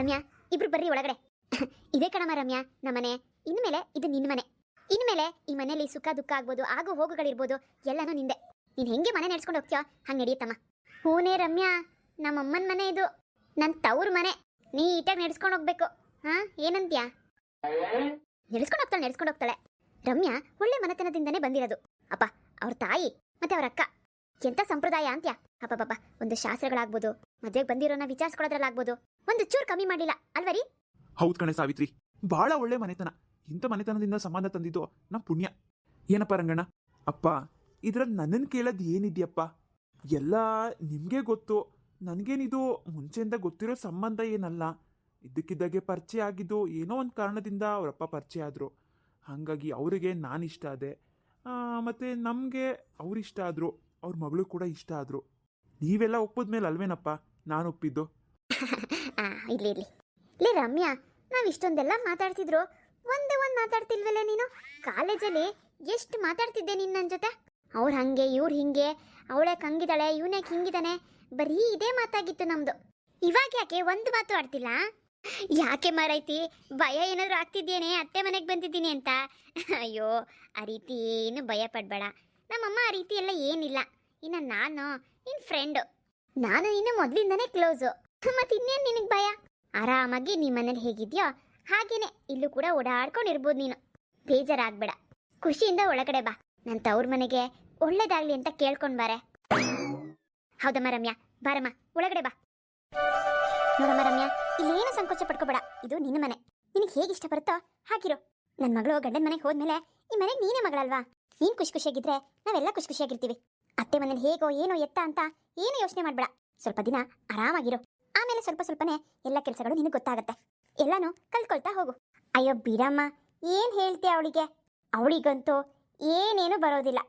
ರಮ್ಯಾ, ಇಬ್ರು ಬರ್ರಿ ಒಳಗಡೆ. ಇದೇ ಕಣಮ್ಮ ರಮ್ಯಾ ನಮ್ಮನೆ ಇನ್ಮೇಲೆ ಇದು ನಿನ್ನ ಮನೆ. ಇನ್ಮೇಲೆ ಈ ಮನೇಲಿ ಸುಖ ದುಃಖ ಆಗ್ಬೋದು, ಆಗು ಹೋಗುಗಳಿರ್ಬೋದು, ಎಲ್ಲನೂ ನಿಂದೆ. ನೀನ್ ಹೆಂಗೆ ಮನೆ ನಡ್ಸ್ಕೊಂಡು ಹೋಗ್ತೀಯೋ, ಹಂಗೆ ನಡೆಯುತ್ತಮ್ಮ. ಹೂನೇ ರಮ್ಯಾ, ನಮ್ಮಮ್ಮನ ಮನೆ ಇದು. ನನ್ನ ತವ್ರ ಮನೆ. ನೀಟಾಗಿ ನಡ್ಸ್ಕೊಂಡು ಹೋಗ್ಬೇಕು. ಹಾ, ಏನಂತ್ಯಾ? ನಡೆಸ್ಕೊಂಡು ಹೋಗ್ತಾಳೆ ನಡೆಸ್ಕೊಂಡು ಹೋಗ್ತಾಳೆ. ರಮ್ಯಾ ಒಳ್ಳೆ ಮನೆತನದಿಂದನೇ ಬಂದಿರೋದು. ಅಪ್ಪ, ಅವ್ರ ತಾಯಿ ಮತ್ತೆ ಅವ್ರ ಅಕ್ಕ. ಎಂತ ಸಂಪ್ರದಾಯ ಅಂತ್ಯ? ಪಾಪ ಒಂದು ಶಾಸ್ತ್ರಗಳಾಗ್ಬೋದು, ಮದ್ವೆಗೆ ಬಂದಿರೋನ ವಿಚಾರಿಸ್ಕೊಳ್ಳೋದ್ರಲ್ಲಾಗ್ಬೋದು, ಒಂದು ಚೂರು ಕಮ್ಮಿ ಮಾಡಿಲ್ಲ ಅಲ್ವರಿ ಹೌದ್ ಕಣೆ ಸಾವಿತ್ರಿ ಬಹಳ ಒಳ್ಳೆ ಮನೆತನ, ಇಂಥ ಮನೆತನದಿಂದ ಸಂಬಂಧ ತಂದಿದ್ದು ನಮ್ಮ ಪುಣ್ಯ. ಏನಪ್ಪ ರಂಗಣ್ಣ? ಅಪ್ಪ, ಇದ್ರಲ್ಲಿ ನನ್ನನ್ನು ಕೇಳೋದು ಏನಿದ್ಯಪ್ಪ? ಎಲ್ಲ ನಿಮಗೆ ಗೊತ್ತು, ನನಗೇನಿದು ಮುಂಚೆಯಿಂದ ಗೊತ್ತಿರೋ ಸಂಬಂಧ ಏನಲ್ಲ? ಇದ್ದಕ್ಕಿದ್ದಾಗೆ ಪರಿಚಯ ಆಗಿದ್ದು ಏನೋ ಒಂದು ಕಾರಣದಿಂದ ಅವರಪ್ಪ ಪರಿಚಯ ಆದರು. ಹಾಗಾಗಿ ಅವರಿಗೆ ನಾನು ಇಷ್ಟ ಆದೆ ಮತ್ತು ನಮಗೆ ಅವರಿಷ್ಟ ಆದರು. ಅವ್ರ ಮಗಳು ಕೂಡ ಇಷ್ಟ ಆದರು. ನೀವೆಲ್ಲ ಒಪ್ಪಿದ್ಮೇಲೆ ಅಲ್ವೇನಪ್ಪ? ನಾನು ಒಪ್ಪಿದ್ದು. ಇರ್ಲಿ ಲೇ, ರಮ್ಯಾ, ನಾವ್ ಇಷ್ಟೊಂದೆಲ್ಲ ಮಾತಾಡ್ತಿದ್ರು. ಒಂದೇ ಒಂದ್ ಮಾತಾಡ್ತಿಲ್ವಲ್ಲ ನೀನು? ಕಾಲೇಜಲ್ಲಿ ಎಷ್ಟು ಮಾತಾಡ್ತಿದ್ದೆ ನಿನ್ನ ನನ್ನ ಜೊತೆ? ಅವ್ರು ಹಂಗೆ, ಇವ್ರು ಹಿಂಗೆ, ಅವಳೆ ಹಂಗಿದಾಳೆ ಇವನೇ ಹಿಂಗಿದಾನೆ ಬರೀ ಇದೇ ಮಾತಾಗಿತ್ತು ನಮ್ದು. ಇವಾಗ ಯಾಕೆ ಒಂದು ಮಾತು ಆಡ್ತಿಲ್ಲ? ಯಾಕೆ ಮಾರೈತಿ ಭಯ ಏನಾದ್ರು ಆಗ್ತಿದ್ದೇನೆ ಅತ್ತೆ ಮನೆಗೆ ಬಂದಿದ್ದೀನಿ ಅಂತ. ಅಯ್ಯೋ, ಆ ರೀತಿ ಏನು ಭಯ ಪಡ್ಬೇಡ. ನಮ್ಮಮ್ಮ ಆ ರೀತಿ ಎಲ್ಲ ಏನಿಲ್ಲ. ಇನ್ನು ನಾನು ನಿನ್ನ ಫ್ರೆಂಡು ನಾನು ಇನ್ನು ಮೊದಲಿಂದನೇ ಕ್ಲೋಸು ಮತ್ತೆ ಇನ್ನೇನು ನಿನಗೆ ಭಯ? ಆರಾಮಾಗಿ ನಿಮ್ಮ ಮನೇಲಿ ಹೇಗಿದೆಯೋ ಹಾಗೇನೆ ಇಲ್ಲೂ ಕೂಡ ಓಡಾಡ್ಕೊಂಡಿರ್ಬೋದು ನೀನು. ಬೇಜಾರಾಗ್ಬೇಡ. ಖುಷಿಯಿಂದ ಒಳಗಡೆ ಬಾ. ನನ್ನ ತವ್ರ ಮನೆಗೆ ಒಳ್ಳೇದಾಗ್ಲಿ ಅಂತ ಕೇಳ್ಕೊಂಡು ಬಾರೆ. ಹೌದಮ್ಮ ರಮ್ಯಾ, ಬಾರಮ್ಮ, ಒಳಗಡೆ ಬಾ. ನೋಡಮ್ಮ ರಮ್ಯಾ, ಇಲ್ಲೇನು ಸಂಕೋಚ ಪಡ್ಕೋಬೇಡ. ಇದು ನಿನ್ನ ಮನೆ. ನಿನಗೆ ಹೇಗೆ ಇಷ್ಟ ಬರುತ್ತೋ ಹಾಗಿರು. ನನ್ನ ಮಗಳು ಗಂಡನ ಮನೆಗೆ ಹೋದ್ಮೇಲೆ ಈ ಮನೆಗೆ ನೀನೇ ಮಗಳಲ್ವಾ? ನೀನ್ ಖುಷಿ ಖುಷಿಯಾಗಿದ್ರೆ ನಾವೆಲ್ಲ ಖುಷಿ ಖುಷಿಯಾಗಿರ್ತೀವಿ ಅತ್ತೆ ಮನೇಲಿ ಹೇಗೋ ಏನೋ ಎತ್ತ ಅಂತ ಏನು ಯೋಚನೆ ಮಾಡ್ಬೇಡ. ಸ್ವಲ್ಪ ದಿನ ಆರಾಮಾಗಿರು. ಆಮೇಲೆ ಸ್ವಲ್ಪ ಸ್ವಲ್ಪನೇ ಎಲ್ಲ ಕೆಲಸಗಳು ನಿನಗೆ ಗೊತ್ತಾಗತ್ತೆ. ಎಲ್ಲಾನು ಕಲ್ತ್ಕೊಳ್ತಾ ಹೋಗು. ಅಯ್ಯೋ ಬಿಡಮ್ಮ, ಏನ್ ಹೇಳ್ತೀಯ ಅವಳಿಗೆ? ಅವಳಿಗಂತೂ ಏನೇನು ಬರೋದಿಲ್ಲ.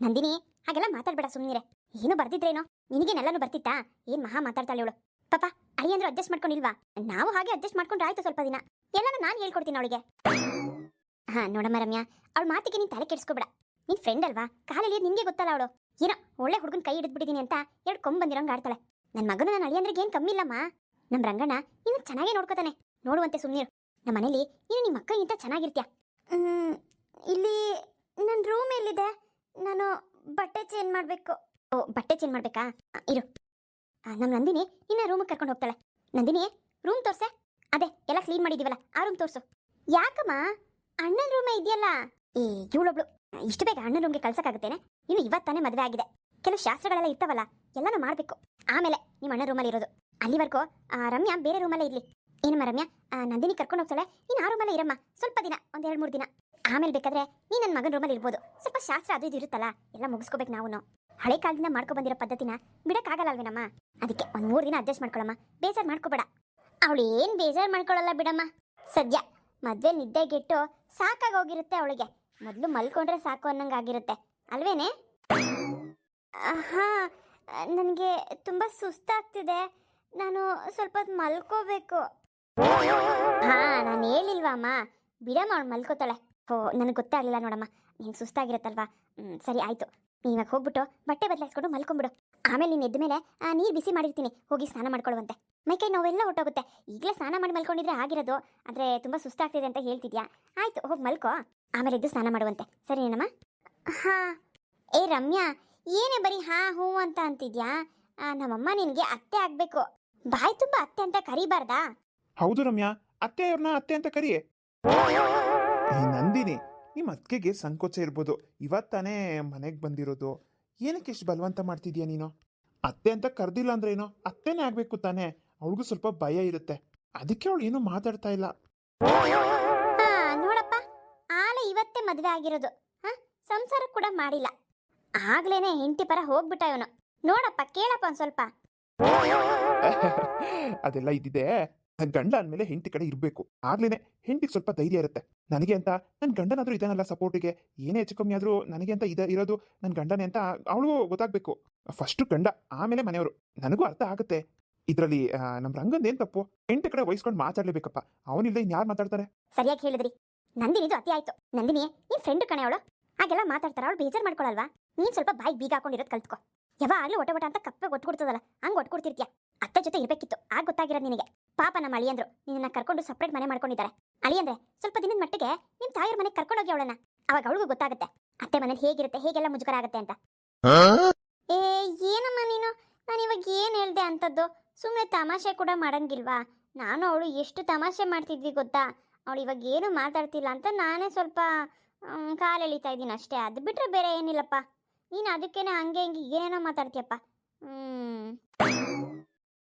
ನಂದಿನಿ, ಹಾಗೆಲ್ಲ ಮಾತಾಡ್ಬೇಡ ಸುಮ್ಮನಿರೆ ಏನು ಬರ್ದಿದ್ರೇನೋ? ನಿನಗೇನೆಲ್ಲಾನು ಬರ್ತಿತ್ತಾ? ಏನ್ ಮಹಾ ಮಾತಾಡ್ತಾಳೆ ಅವಳು ಪಾಪ, ಅಳಿಯಂದ್ರು ಅಡ್ಜಸ್ಟ್ ಮಾಡ್ಕೊಂಡಿಲ್ವಾ? ನಾವು ಹಾಗೆ ಅಡ್ಜಸ್ಟ್ ಮಾಡ್ಕೊಂಡ್ರೆ ಆಯ್ತು ಸ್ವಲ್ಪ ದಿನ. ಎಲ್ಲಾನು ನಾನು ಹೇಳ್ಕೊಡ್ತೀನಿ ಅವಳಿಗೆ. ಹಾ ನೋಡಮ್ಮ ರಮ್ಯಾ. ಅವಳ ಮಾತಿಗೆ ನೀನ್ ತಲೆ ಕೆಡಿಸ್ಕೋಬೇಡ. ನಿನ್ ಫ್ರೆಂಡ್ ಅಲ್ವಾ? ಕಾಲಲ್ಲಿ ನಿನ್ಗೆ ಗೊತ್ತಲ್ಲ ಅವಳು. ಏನೋ ಒಳ್ಳೆ ಹುಡುಗನ ಕೈ ಹಿಡಿದ್ಬಿಟ್ಟಿದೀನಿ ಅಂತ ಎರಡು ಕೊಂಬ್ ಬಂದಿರೋಂಗ್ ಆಡ್ತಾಳೆ. ನನ್ನ ಮಗನ ನಾನು ಅಳಿಯಂದ್ರಿಗೆ ಏನು ಕಮ್ಮಿ ಇಲ್ಲಮ್ಮ? ನಮ್ಮ ರಂಗಣ್ಣ ನೀನು ಚೆನ್ನಾಗೇ ನೋಡ್ಕೋತಾನೆ. ನೋಡುವಂತೆ ಸುಮ್ಮನಿರು ನಮ್ಮ ಮನೇಲಿ ನೀನು ನಿಮ್ಮ ಅಕ್ಕಗಿಂತ ಚೆನ್ನಾಗಿರ್ತೀಯ? ಇಲ್ಲಿ ನನ್ನ ರೂಮ್ ಎಲ್ಲಿದೆ? ನಾನು ಬಟ್ಟೆ ಚೇಂಜ್ ಮಾಡಬೇಕು. ಓ ಬಟ್ಟೆ ಚೇಂಜ್ ಮಾಡಬೇಕಾ? ಇರು. ನಮ್ಮ ನಂದಿನಿ ನಿನ್ನ ರೂಮಿಗೆ ಕರ್ಕೊಂಡು ಹೋಗ್ತಾಳೆ. ನಂದಿನಿ ರೂಮ್ ತೋರ್ಸೆ? ಅದೇ ಎಲ್ಲ ಕ್ಲೀನ್ ಮಾಡಿದೀವಲ್ಲ ಆ ರೂಮ್ ತೋರಿಸು. ಯಾಕಮ್ಮ? ಅಣ್ಣನ ರೂಮೇ ಇದೆಯಲ್ಲ? ಏ, ಇವಳೊಬ್ಳು. ಇಷ್ಟು ಬೇಗ ಅಣ್ಣನ ರೂಮ್ಗೆ ಕಳ್ಸಕ್ಕಾಗುತ್ತೇನೆ? ಇನ್ನು ಇವತ್ತಾನೆ ಮದುವೆ ಆಗಿದೆ. ಕೆಲವು ಶಾಸ್ತ್ರಗಳೆಲ್ಲ ಇರ್ತಾವಲ್ಲ, ಎಲ್ಲನೂ ಮಾಡಬೇಕು. ಆಮೇಲೆ ನಿಮ್ಮ ಅಣ್ಣ ರೂಮಲ್ಲಿ ಇರೋದು. ಅಲ್ಲಿವರೆಗೂ ರಮ್ಯಾ ಬೇರೆ ರೂಮಲ್ಲೇ ಇರ್ಲಿ. ಏನಮ್ಮ ರಮ್ಯಾ? ನಂದಿನಿ ಕರ್ಕೊಂಡು ಹೋಗ್ತಾಳೆ. ನೀನು ಆ ರೂಮಲ್ಲೇ ಇರಮ್ಮ. ಸ್ವಲ್ಪ ದಿನ, ಒಂದ್ ಎರಡು ಮೂರು ದಿನ. ಆಮೇಲೆ ಬೇಕಾದ್ರೆ ನೀ ನನ್ನ ಮಗನ ರೂಮಲ್ಲಿ ಇರ್ಬೋದು. ಸ್ವಲ್ಪ ಶಾಸ್ತ್ರ ಅದು ಇದು ಇರುತ್ತಲ್ಲ, ಎಲ್ಲ ಮುಗಿಸ್ಕೋಬೇಕು ನಾವು ಹಳೆ ಕಾಲದಿಂದ ಮಾಡ್ಕೊ ಬಂದಿರೋ ಪದ್ಧತಿನ ಬಿಡಕ್ಕಾಗಲ್ಲ ಅಲ್ವೇನಮ್ಮ ಅದಕ್ಕೆ ಒಂದ್ ಮೂರು ದಿನ ಅಡ್ಜಸ್ಟ್ ಮಾಡ್ಕೊಳಮ್ಮ. ಬೇಜಾರು ಮಾಡ್ಕೋಬೇಡ. ಅವಳು ಏನು ಬೇಜಾರು ಮಾಡ್ಕೊಳ್ಳಲ್ಲ ಬಿಡಮ್ಮ. ಸದ್ಯ ಮದ್ವೆ ನಿದ್ದೆಗೆಟ್ಟು ಸಾಕಾಗಿ ಹೋಗಿರುತ್ತೆ ಅವಳಿಗೆ. ಮೊದಲು ಮಲ್ಕೊಂಡ್ರೆ ಸಾಕು ಅನ್ನಂಗಾಗಿರುತ್ತೆ. ಅಲ್ವೇನೆ? ಹಾ, ನನಗೆ ತುಂಬ ಸುಸ್ತಾಗ್ತಿದೆ. ನಾನು ಸ್ವಲ್ಪ ಮಲ್ಕೋಬೇಕು. ಹಾ, ನಾನು ಹೇಳಿಲ್ವಾಮ್ಮ ಬಿಡಮ್ಮ ಅವಳು ಮಲ್ಕೋತಾಳೆ. ಓ ನನಗೆ ಗೊತ್ತಾಗಲಿಲ್ಲ ನೋಡಮ್ಮ. ನೀನು ಸುಸ್ತಾಗಿರುತ್ತಲ್ವಾ? ಹ್ಞೂ ಸರಿ, ಆಯಿತು. ನೀವಾಗ ಹೋಗ್ಬಿಟ್ಟು ಬಟ್ಟೆ ಬದಲಾಯಿಸ್ಕೊಂಡು ಮಲ್ಕೊಂಬಿಡು. ಆಮೇಲೆ ನೀನು ಎದ್ದ ಮೇಲೆ ನೀರು ಬಿಸಿ ಮಾಡಿರ್ತೀನಿ. ಹೋಗಿ ಸ್ನಾನ ಮಾಡ್ಕೊಳ್ಳುವಂತೆ ಮೈಕೈ ನೋವೆಲ್ಲ ಹೊಟ್ಟೋಗುತ್ತೆ ಈಗಲೇ ಸ್ನಾನ ಮಾಡಿ ಮಲ್ಕೊಂಡಿದ್ರೆ ಆಗಿರೋದು. ಆದರೆ ತುಂಬ ಸುಸ್ತಾಗ್ತಿದೆ ಅಂತ ಹೇಳ್ತಿದ್ಯಾ? ಆಯ್ತು ಹೋಗಿ ಮಲ್ಕೋ. ಆಮೇಲೆ ಎದ್ದು ಸ್ನಾನ ಮಾಡುವಂತೆ. ಸರಿನೇನಮ್ಮ ಹಾ. ಏ ರಮ್ಯಾ ಏನೇ ಬರೀ ಹಾ ಹೂ ಅಂತ ಅಂತಿದ್ಯಾ? ಆ, ನಮ್ಮಮ್ಮ ನಿನಗೆ ಅತ್ತೆ ಆಗಬೇಕು. ಬಾಯ್ ತುಂಬ ಅತ್ತೆ ಅಂತ ಕರಿಬಾರ್ದಾ? ಹೌದು ರಮ್ಯಾ ಅತ್ತೆ ಅವ್ರನ್ನ ಅತ್ತೆ ಅಂತ ಕರಿ ನಂದಿನಿ ನಿಮ್ಮ ಅತ್ತಿಗೆಗೆ ಸಂಕೋಚ ಇರ್ಬೋದು. ಇವತ್ತಾನೇ ಮನೆಗೆ ಬಂದಿರೋದು. ಏನಕ್ಕೆ ಎಷ್ಟು ಬಲವಂತ ಮಾಡ್ತಿದ್ಯಾ ನೀನು? ಅತ್ತೆ ಅಂತ ಕರೆದಿಲ್ಲ ಅಂದ್ರೆ ಏನೋ? ಅತ್ತೆನೇ ಆಗ್ಬೇಕು ತಾನೇ? ಅವಳಿಗೂ ಸ್ವಲ್ಪ ಭಯ ಇರುತ್ತೆ. ಅದಕ್ಕೆ ಅವಳು ಏನೂ ಮಾತಾಡ್ತಾ ಇಲ್ಲ. ಹಾ ನೋಡಪ್ಪ. ಆಲೆ ಇವತ್ತೇ ಮದುವೆ ಆಗಿರೋದು. ಹಾ ಸಂಸಾರ ಕೂಡ ಮಾಡಿಲ್ಲ. ಆಗ್ಲೇನೆ ಹೆಂಡತಿ ಪರ ಹೋಗ್ಬಿಟ್ಟ ಇವನು ನೋಡಪ್ಪ ಕೇಳಪ್ಪ ಒಂದ್ ಸ್ವಲ್ಪ. ಅದೆಲ್ಲ ಇದ್ದಿದೆ. ಗಂಡ ಅಂದಮೇಲೆ ಹೆಂಡತಿ ಕಡೆ ಇರಬೇಕು. ಆಗ್ಲೇನೆ ಹೆಂಡತಿಗೆ ಸ್ವಲ್ಪ ಧೈರ್ಯ ಇರುತ್ತೆ. ನನಗೆ ಅಂತ ನನ್ನ ಗಂಡನಾದ್ರೂ ಇದಾನಲ್ಲ ಸಪೋರ್ಟಿಗೆ. ಏನೇ ಹೆಚ್ಚು ಕಮ್ಮಿ ಆದರೂ ನನಗೆ ಅಂತ ಇದ, ಇರೋದು ನನ್ನ ಗಂಡನೇ ಅಂತ ಅವಳು ಗೊತ್ತಾಗ್ಬೇಕು. ಫಸ್ಟು ಗಂಡ, ಆಮೇಲೆ ಮನೆಯವರು. ನನಗೂ ಅರ್ಥ ಆಗುತ್ತೆ. ಇದರಲ್ಲಿ ನಮ್ಮ ರಂಗಂದ ಏನು ತಪ್ಪು? ಹೆಂಡತಿ ಕಡೆ ವಹಿಸ್ಕೊಂಡು ಮಾತಾಡ್ಲೇಬೇಕಪ್ಪ. ಇನ್ನು ಯಾರು ಮಾತಾಡ್ತಾರೆ? ಸರಿಯಾಗಿ ಹೇಳಿದ್ರಿ. ನಂದಿನಿದು ಅತಿ ಆಯ್ತು. ನಂದಿನಿ, ನಿನ್ ಫ್ರೆಂಡ್ ಕಣೆ ಅವಳು? ಹಾಗೆಲ್ಲ ಮಾತಾಡ್ತಾರೆ, ಅವಳು ಬೇಜಾರ್ ಮಾಡ್ಕೊಳ್ಳಲ್ವಾ ನೀನ್ ಸ್ವಲ್ಪ ಬಾಯಿ ಬೀಗ ಹಾಕೊಂಡಿರೋದು ಕಲ್ತ್ಕೊ. ಯಾವಾಗಲೂ ಒಟ ಒಟ ಅಂತ ಕಪ್ಪೆ ಒಟ್ಕೊಡ್ತದಲ್ಲ, ಹಂಗ್ ಒಟ್ಕೊಡ್ತಿರ್ತೀಯ? ಅತ್ತೆ ಜೊತೆ ಇರಬೇಕಿತ್ತು. ಆಗ ಗೊತ್ತಾಗಿರೋದು ನಿನಗೆ. ಪಾಪ ನಮ್ಮ ಅಳಿಯಂದ್ರು ನಿನ್ನ ಕರ್ಕೊಂಡು ಸಪ್ರೇಟ್ ಮನೆ ಮಾಡ್ಕೊಂಡಿದ್ದಾರೆ. ಅಳಿಯಂದ್ರೆ ಸ್ವಲ್ಪ ದಿನದ ಮಟ್ಟಿಗೆ ನಿಮ್ ತಾಯಿಯವ್ರ ಮನೆಗೆ ಕರ್ಕೊಂಡೋಗಿ ಅವಳನ್ನ. ಅವಾಗ ಅವಳಿಗೂ ಗೊತ್ತಾಗುತ್ತೆ. ಅತ್ತೆ ಮನೇಲಿ ಹೇಗಿರುತ್ತೆ ಹೇಗೆಲ್ಲ ಮುಜುಗರ ಆಗುತ್ತೆ ಅಂತ ಏ ಏನಮ್ಮ ನೀನು? ನಾನು ಇವಾಗ ಏನು ಹೇಳ್ದೆ ಅಂತದ್ದು? ಸುಮ್ಮನೆ ತಮಾಷೆ ಕೂಡ ಮಾಡಂಗಿಲ್ವಾ? ನಾನು ಅವಳು ಎಷ್ಟು ತಮಾಷೆ ಮಾಡ್ತಿದ್ವಿ ಗೊತ್ತಾ? ಅವಳು ಇವಾಗ ಏನು ಮಾತಾಡ್ತಿಲ್ಲ ಅಂತ ನಾನೇ ಸ್ವಲ್ಪ ಕಾಲು ಎಳಿತಾ ಇದ್ದೀನಿ ಅಷ್ಟೇ. ಅದು ಬಿಟ್ರೆ ಬೇರೆ ಏನಿಲ್ಲಪ್ಪ. ನೀನು ಅದಕ್ಕೇನೆ ಹಂಗೆ ಹಿಂಗೆ ಏನೇನೋ ಮಾತಾಡ್ತೀಯಪ್ಪ. ಹ್ಮ್.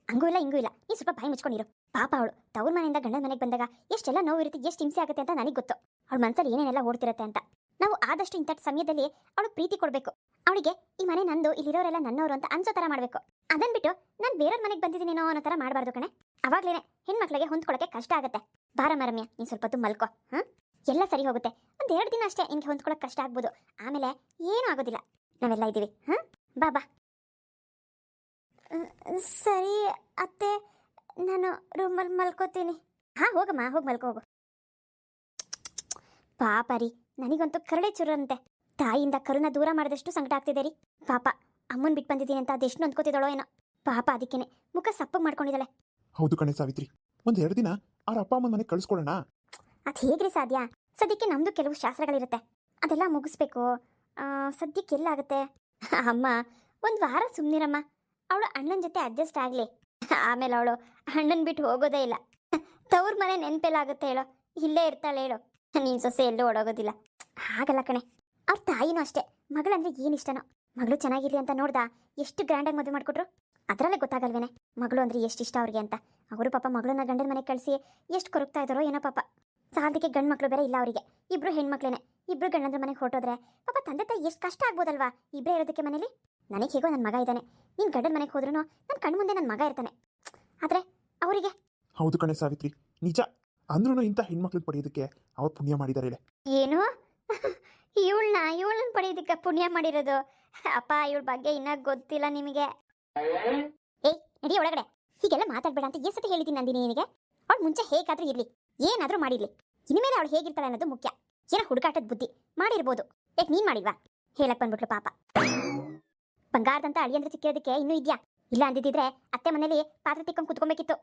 ಹಂಗೂ ಇಲ್ಲ, ಹಿಂಗೂ ಇಲ್ಲ. ನೀ ಸ್ವಲ್ಪ ಬಾಯಿ ಮುಚ್ಕೊಂಡಿರು. ಪಾಪ ಅವಳು. ತವ್ರ ಮನೆಯಿಂದ ಗಂಡನ ಮನೆಗೆ ಬಂದಾಗ ಎಷ್ಟೆಲ್ಲ ನೋವು ಇರುತ್ತೆ ಎಷ್ಟು ಹಿಂಸೆ ಆಗುತ್ತೆ ಅಂತ ನನಗೆ ಗೊತ್ತು. ಅವಳ ಮನಸ್ಸಲ್ಲಿ ಏನೇನೆಲ್ಲ ಓಡ್ತಿರುತ್ತೆ ಅಂತ. ನಾವು ಆದಷ್ಟು ಇಂಥ ಸಮಯದಲ್ಲಿ ಅವಳು ಪ್ರೀತಿ ಕೊಡಬೇಕು. ಅವಳಿಗೆ ಈ ಮನೆ ನಂದು, ಇಲ್ಲಿರೋರೆಲ್ಲ ನನ್ನವರು ಅಂತ ಅನ್ಸೋ ಥರ ಮಾಡಬೇಕು. ಅದನ್ ಬಿಟ್ಟು ನಾನು ಬೇರೆಯವ್ರ ಮನೆಗೆ ಬಂದಿದ್ದೀನೇನೋ ಅನ್ನೋ ಥರ ಮಾಡಬಾರ್ದು ಕಣೆ. ಅವಾಗ್ಲೇನೆ ಹೆಣ್ಮಕ್ಳಿಗೆ ಹೊಂದ್ಕೊಳಕ್ಕೆ ಕಷ್ಟ ಆಗುತ್ತೆ. ಬಾರ ಮರಮ್ಯ, ನೀನು ಸ್ವಲ್ಪ ಹೊತ್ತು ಮಲ್ಕೋ ಹಾಂ ಎಲ್ಲ ಸರಿ ಹೋಗುತ್ತೆ. ಒಂದೆರಡು ದಿನ ಅಷ್ಟೇ ನಿನಗೆ ಹೊಂದ್ಕೊಳ್ಳೋಕೆ ಕಷ್ಟ ಆಗ್ಬೋದು. ಆಮೇಲೆ ಏನೂ ಆಗೋದಿಲ್ಲ. ನಾವೆಲ್ಲ ಇದ್ದೀವಿ ಹಾಂ ಬಾ ಬಾ. ಸರಿ ಅತ್ತೆ. ನಾನು ರೂಮಲ್ಲಿ ಮಲ್ಕೋತೀನಿ. ಹಾಂ ಹೋಗಮ್ಮ ಹೋಗಿ ಮಲ್ಕೋ ಹೋಗು. ಪಾಪ ರೀ ನನಗಂತೂ ಕರಡೆ ಚುರಂತೆ ತಾಯಿಯಿಂದ ಕರುನ ದೂರ ಮಾಡಿದಷ್ಟು ಸಂಕಟ ಆಗ್ತಿದೆ ರೀ. ಪಾಪ ಅಮ್ಮನ್ ಬಿಟ್ಟು ಬಂದಿದ್ದೀನಿ ಅಂತ ಅದೆಷ್ಟು ಅಂದ್ಕೋತಿದ್ದಾಳೋ ಏನೋ. ಪಾಪ ಅದಕ್ಕೇನೆ ಮುಖ ಸಪ್ಪಗೆ ಮಾಡ್ಕೊಂಡಿದ್ದಾಳೆ. ಹೌದು ಕಣೆ ಸಾವಿತ್ರಿ. ಒಂದ್ ಎರಡು ದಿನ ಅವ್ರ ಅಪ್ಪ ಅಮ್ಮನ ಮನೆಗೆ ಕಳಿಸ್ಕೊಡೋಣ? ಅದು ಹೇಗ್ರಿ ಸಾಧ್ಯ? ಸದ್ಯಕ್ಕೆ ನಮ್ದು ಕೆಲವು ಶಾಸ್ತ್ರಗಳಿರುತ್ತೆ. ಅದೆಲ್ಲ ಮುಗಿಸ್ಬೇಕು. ಆ, ಸದ್ಯಕ್ಕೆ ಎಲ್ಲ ಆಗುತ್ತೆ ಅಮ್ಮ ಒಂದು ವಾರ ಸುಮ್ಮನಿರಮ್ಮ ಅವಳು ಅಣ್ಣನ ಜೊತೆ ಅಡ್ಜಸ್ಟ್ ಆಗಲಿ. ಆಮೇಲೆ ಅವಳು ಅಣ್ಣನ ಬಿಟ್ಟು ಹೋಗೋದೇ ಇಲ್ಲ. ತವ್ರ ಮನೆ ನೆನ್ಪೆಲ್ಲ ಆಗುತ್ತೆ ಹೇಳೋ. ಇಲ್ಲೇ ಇರ್ತಾಳೆ ಹೇಳು. ನೀನು ಸೊಸೆ ಎಲ್ಲೂ ಓಡೋಗೋದಿಲ್ಲ. ಹಾಗಲ್ಲ ಕಣೆ. ಅವ್ರ ತಾಯಿನೂ ಅಷ್ಟೇ. ಮಗಳಂದ್ರೆ ಏನ್ ಇಷ್ಟನೋ. ಮಗಳು ಚೆನ್ನಾಗಿರ್ಲಿ ಅಂತ ನೋಡ್ದ ಎಷ್ಟು ಗ್ರ್ಯಾಂಡಾಗಿ ಮದುವೆ ಮಾಡಿಕೊಟ್ರು? ಅದರಲ್ಲೇ ಗೊತ್ತಾಗಲ್ವೇನೆ. ಮಗಳು ಅಂದ್ರೆ ಎಷ್ಟು ಇಷ್ಟ ಅವ್ರಿಗೆ ಅಂತ. ಅವರು ಪಾಪ ಮಗಳನ್ನ ಗಂಡನ ಮನೆಗೆ ಕಳಿಸಿ ಎಷ್ಟು ಕೊರಗ್ತಾ ಇದ್ದಾರೋ ಏನೋ ಪಾಪ. ಸಾಲದಕ್ಕೆ ಗಂಡ್ ಮಕ್ಳು ಬೇರೆ ಇಲ್ಲ ಅವರಿಗೆ. ಇಬ್ರು ಹೆಣ್ಮಕ್ಳೇನೆ. ಇಬ್ರು ಗಂಡಂದ್ರ ಮನೆಗೆ ಹೊರಟೋದ್ರೆ ಪಾಪ ತಂದೆ ತಾಯಿ ಎಷ್ಟು ಕಷ್ಟ ಆಗ್ಬೋದಲ್ವಾ ಇಬ್ಬರೇ ಇರೋದಕ್ಕೆ ಮನೇಲಿ? ನನಗೆ ಹೇಗೋ ನನ್ನ ಮಗ ಇದ್ದಾನೆ ನೀನು ಗಂಡನ ಮನೆಗೆ ಹೋದ್ರೂ ನನ್ನ ಕಣ್ಣು ಮುಂದೆ ನನ್ನ ಮಗ ಇರ್ತಾನೆ. ಆದ್ರೆ ಅವರಿಗೆ? ಹೌದು ಕಣೆ ಸಾವಿತ್ರಿ. ನಿಜ. ಅಂದ್ರೂ ಇಂಥ ಹೆಣ್ಮಕ್ಳನ್ನ ಪಡೆಯೋದಕ್ಕೆ ಅವ್ರು ಪುಣ್ಯ ಮಾಡಿದಾರೆ ಏನು? ಇವಳನ್ನ ಇವಳನ್ನ ಪಡೆಯೋದಕ್ಕೆ ಪುಣ್ಯ ಮಾಡಿರೋದು? ಅಪ್ಪ ಇವಳ ಬಗ್ಗೆ ಇನ್ನ ಗೊತ್ತಿಲ್ಲ ನಿಮಗೆ. ಏಯ್ ನಡಿ ಒಳಗಡೆ. ಹೀಗೆಲ್ಲ ಮಾತಾಡ್ಬೇಡ ಅಂತ ಎಷ್ಟು ಹೇಳಿದ್ದೀನಿ ನಂದಿನಿ ನಿನಗೆ? ಅವಳು ಮುಂಚೆ ಹೇಗಾದ್ರೂ ಇರ್ಲಿ. ಏನಾದ್ರೂ ಮಾಡಿರ್ಲಿ. ಇನ್ಮೇಲೆ ಅವಳು ಹೇಗಿರ್ತಾಳೆ ಅನ್ನೋದು ಮುಖ್ಯ. ಏನೋ ಹುಡುಕಾಟದ ಬುದ್ಧಿ. ಮಾಡಿರ್ಬೋದು. ಯಾಕೆ ನೀನ್ ಮಾಡಿಲ್ವಾ? ಹೇಳಕ್ ಬಂದ್ಬಿಟ್ಲು ಪಾಪ. ಬಂಗಾರದಂತ ಅಳಿಯಂದ್ರೆ ಸಿಕ್ಕಿರೋದಕ್ಕೆ ಇನ್ನೂ ಇದ್ಯಾ? ಇಲ್ಲ ಅಂದಿದ್ರೆ ಅತ್ತೆ ಮನೇಲಿ ಪಾತ್ರೆ ತಿಕ್ಕೊಂಡು ಕುತ್ಕೊಬೇಕಿತ್ತು.